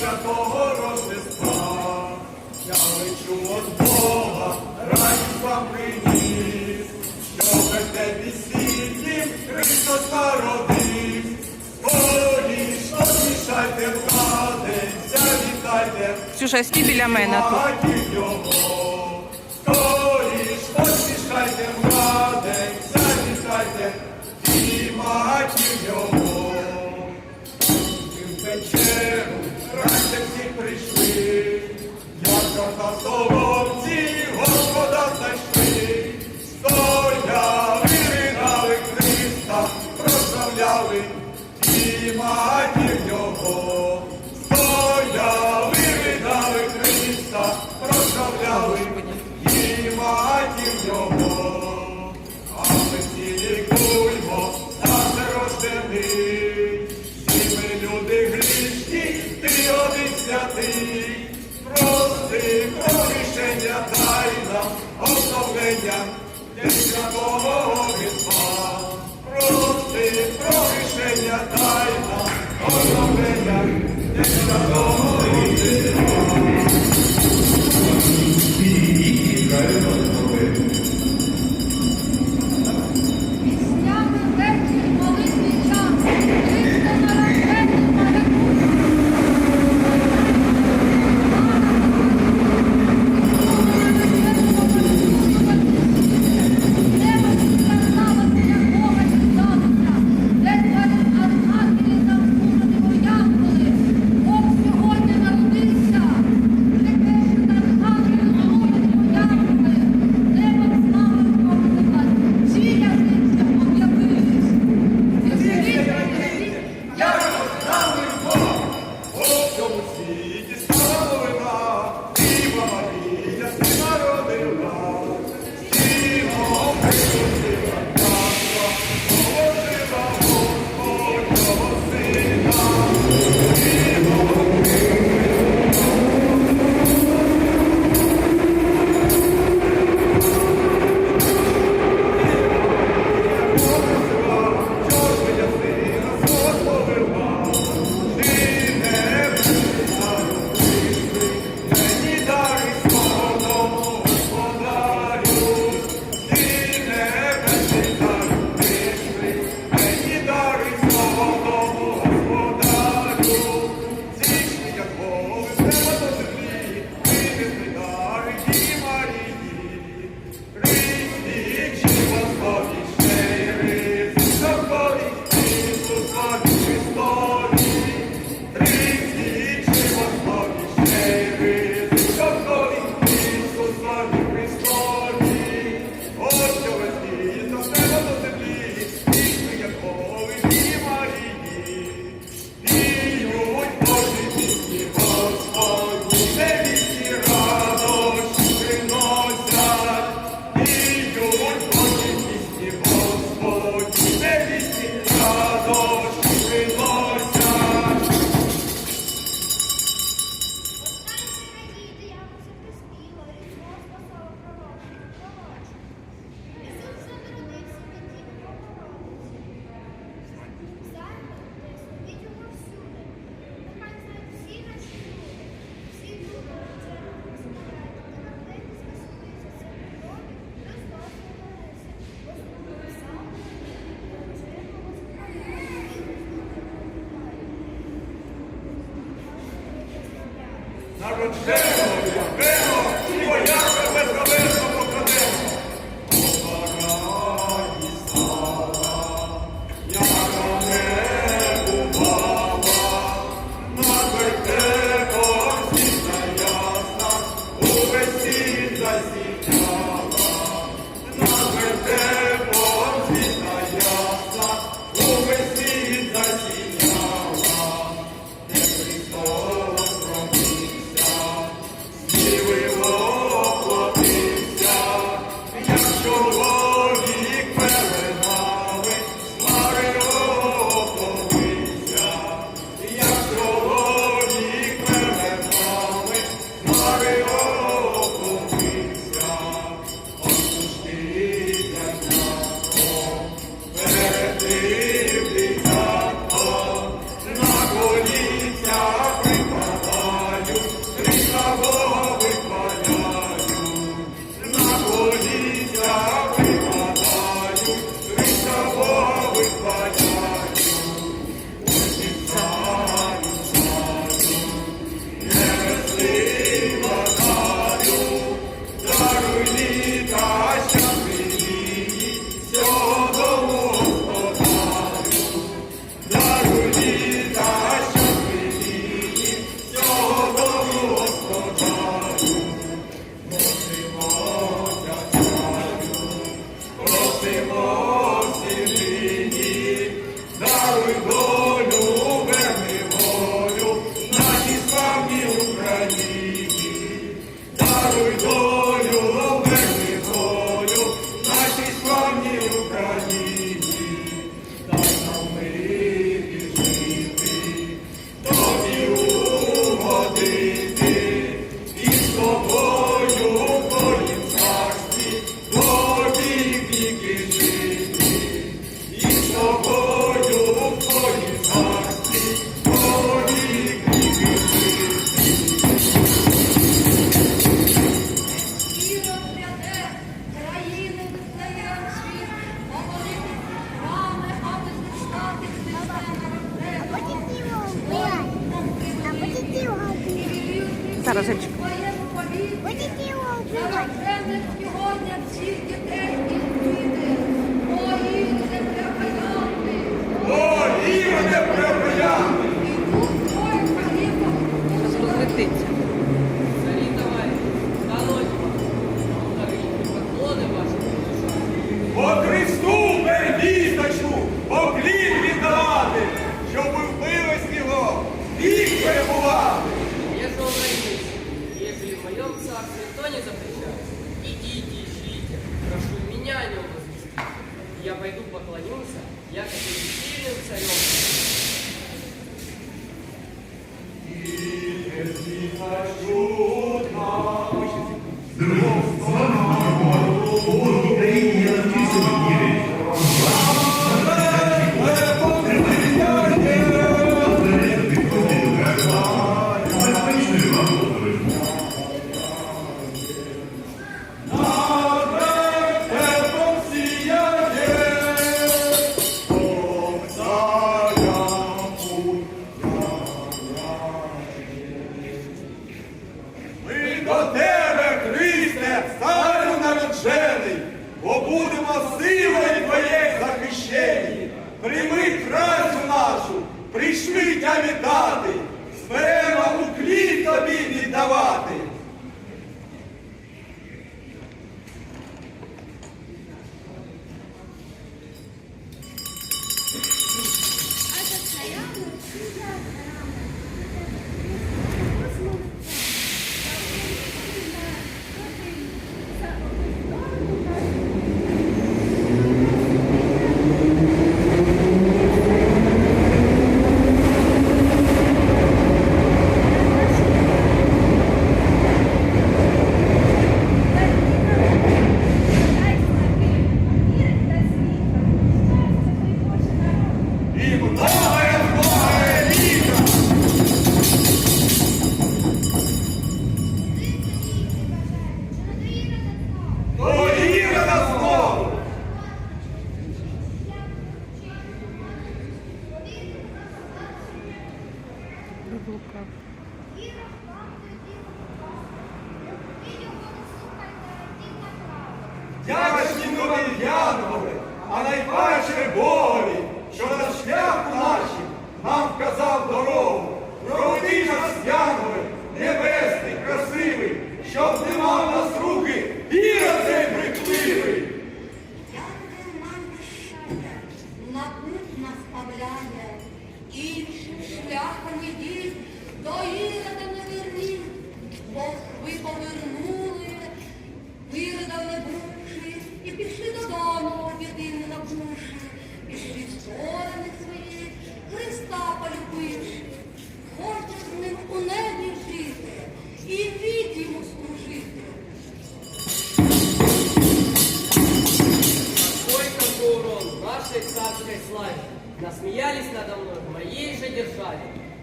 святого Рождества, я лечу від Бога, радість вам приніс, що без тебе світлі Христос народив, Скоріш, поспішайте, вітайте, завітайте, Ксюша, біля мене тут. його, Скоріш, поспішайте, влади, завітайте, і магатів його. прийшли, як за Obrigado. no céu. передісточку, поклін віддавати, щоб вбилось його, вік перебувати. Если он родился, если в моем царстве то не запрещает, идите, ищите, прошу меня о нем возвестить. Я пойду поклонюсь, я как сильным царем.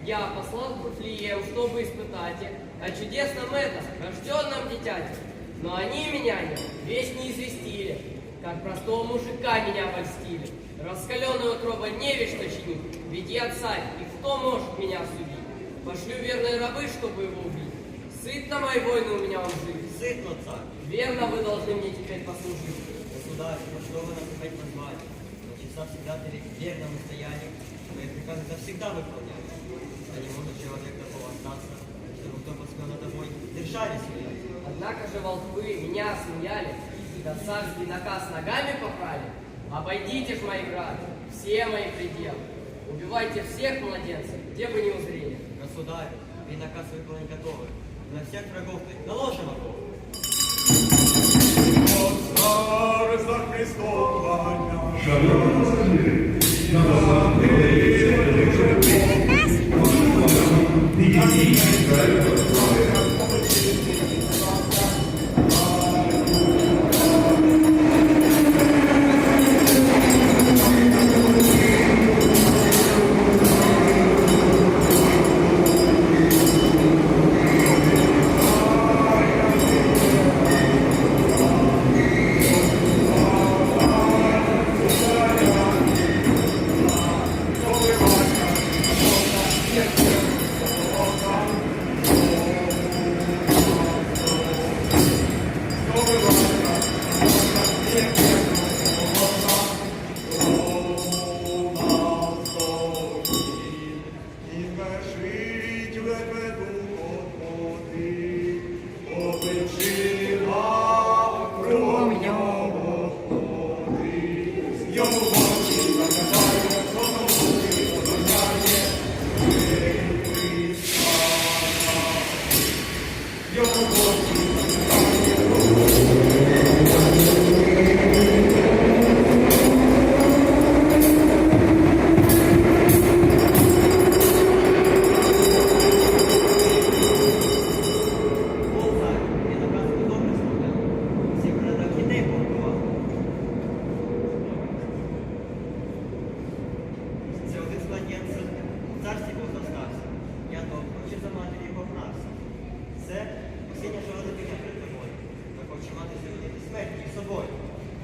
Я послал в Вифлеем, чтобы испытать их о чудесном этом, рожденном дитяте. Но они меня о нем весь не известили, как простого мужика меня обольстили. Раскаленную утроба не вещь чинить, ведь я царь, и кто может меня судить? Пошлю верные рабы, чтобы его убить. Сытно мои войны у меня он жив. Сытно, царь. Верно вы должны мне теперь послужить. Государь, на что вы нас опять позвали? На часа всегда ты в верном состоянии. Мои приказы завсегда выполняют. А не может человек такого остаться, чтобы кто посмел над тобой держали смеять. Однако же волхвы меня смеяли, да царский наказ ногами попрали. Обойдите ж мои грады, все мои пределы. Убивайте всех младенцев, где бы ни узрели. Государь, вы наказ выполнить готовы. На всех врагов ты наложим оковы. Цар за Христом Thank you.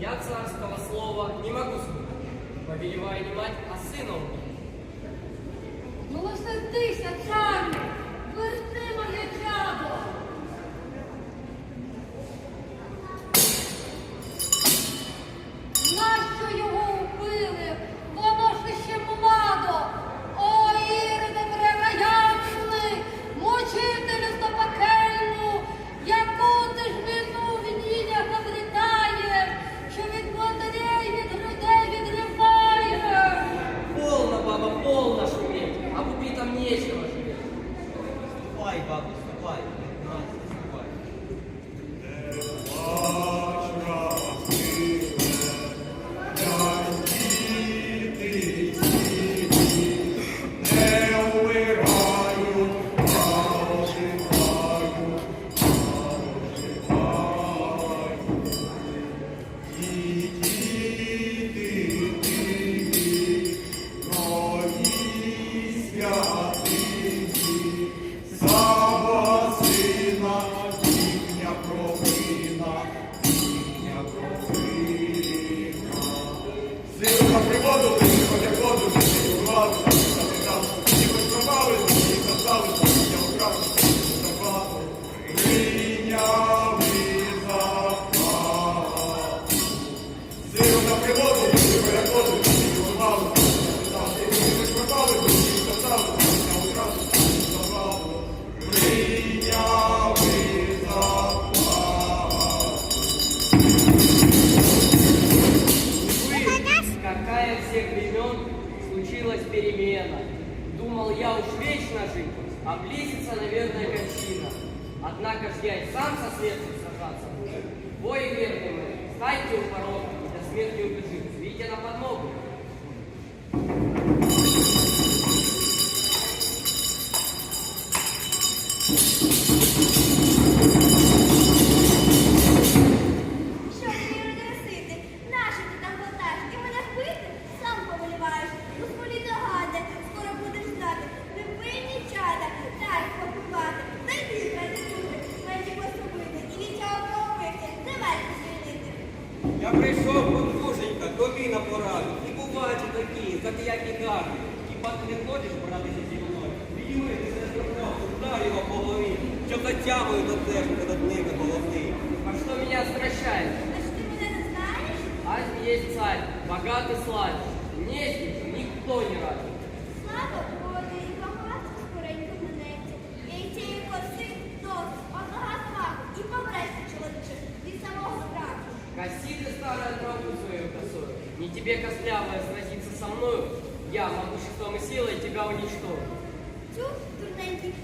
Я царского слова не могу сказать, повелевая не мать, а сыном перемена. Думал я уж вечно жить, а близится, наверное, кончина. Однако ж я и сам со смертью сражаться буду. Вои верные мои, станьте у порога, до смерти убежит. Видите на подмогу. такі, затіякі гарні. Хіба ти не хочеш порадитися зі мною? Візьми, ти не зробив, удар його по голові, що затягує до тебе над ними головний. А что меня стращает? Значить, ти мене не знаєш? Азм есть царь, богатый славен. Мне здесь никто не рад. Слава Богу, і багатство скоренько минеться. Я й цієї коси досить, одного смаку і помрешся, чоловіче, від самого страху. Коси ты старая траву свою косой. не тебе, костлявая, сразиться со мною, я могуществом и силой тебя уничтожу. Тю, дурненький,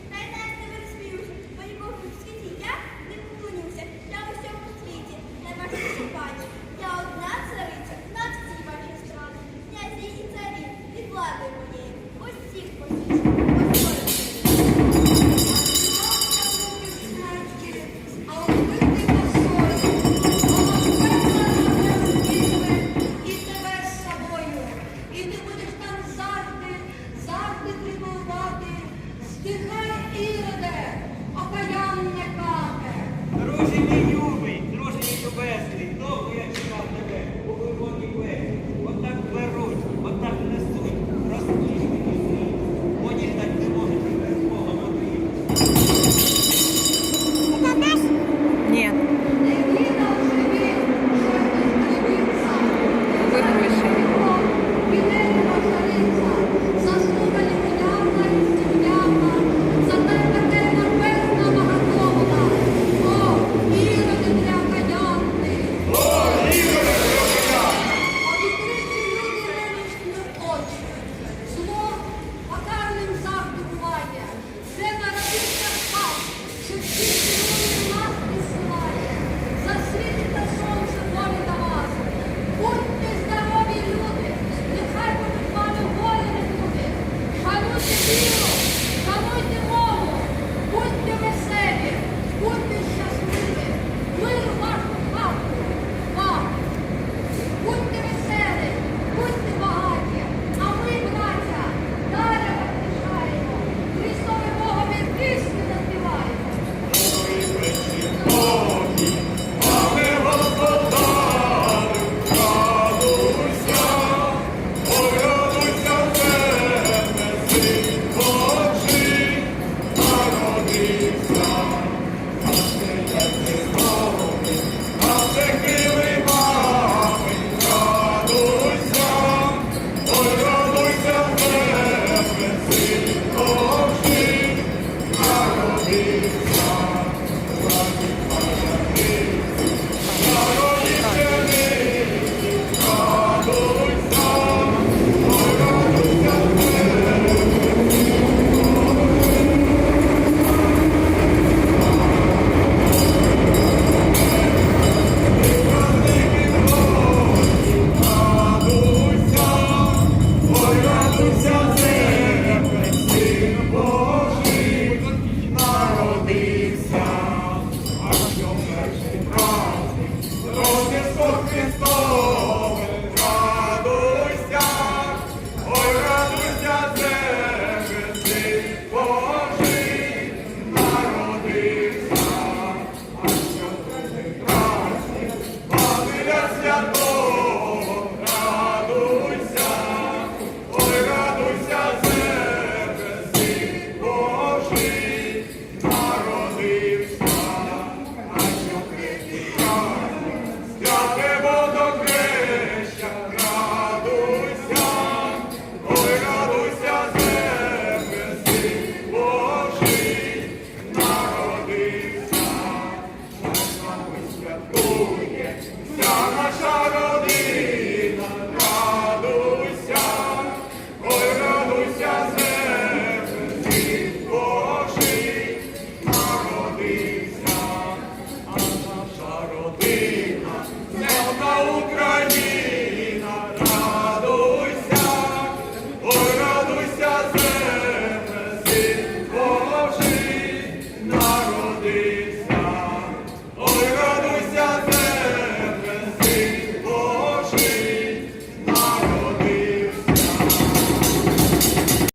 i'm not sure